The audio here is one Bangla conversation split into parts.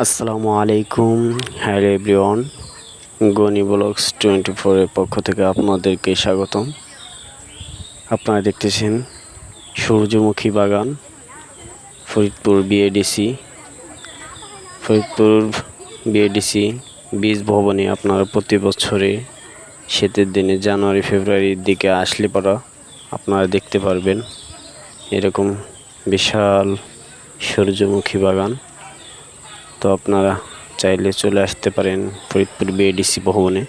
আসসালামু আলাইকুম। Hello everyone, Goni blogs twenty ফোরের পক্ষ থেকে আপনাদেরকে স্বাগতম। আপনারা দেখতেছেন সূর্যমুখী বাগান, ফরিদপুর বিএডিসি। ফরিদপুর বিএডিসি বীজ ভবনে আপনারা প্রতি বছরে শীতের দিনে জানুয়ারি, ফেব্রুয়ারির দিকে আসলে পরা আপনারা দেখতে পারবেন। এরকম বিশাল সূর্যমুখী বাগান। তো আপনারা চাইলে চলে আসতে পারেন ফরিদপুর বিএডিসি ভবনে।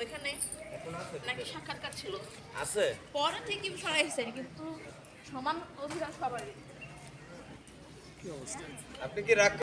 ওইখানে নাকি সাক্ষাৎকার ছিল? আছে। পরে থেকে সরাই কিন্তু সমান অধিকার সবারই। আপনি কি রাখ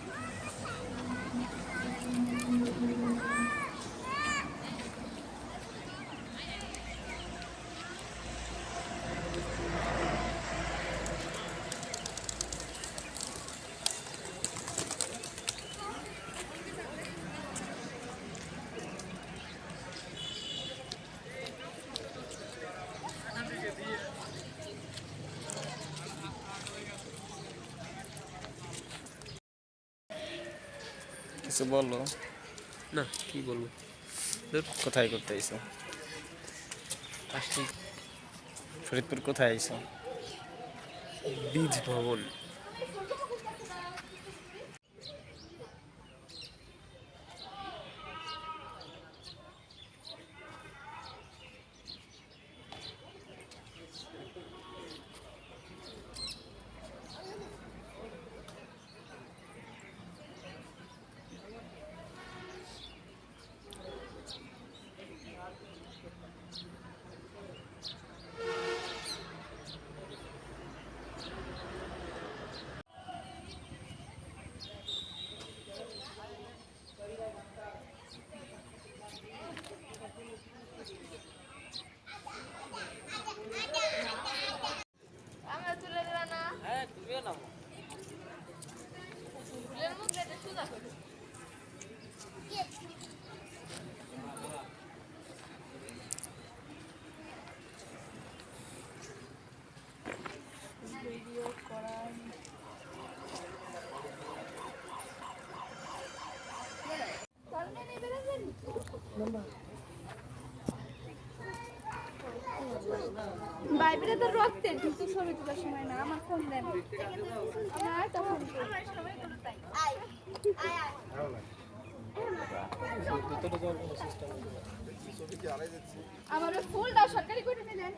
কিছু বলো। না কি বলব? কোথায় করতে আইসো আসছি। ফরিদপুর কোথায় আইসো বীজ ভবন। এটা বাইবেলে তো রক্তের কিন্তু ছবি তোলার সময় না আমার ফোন দেন। তখন আমার ফুল ফুলটা সরকারি করে নিলেন।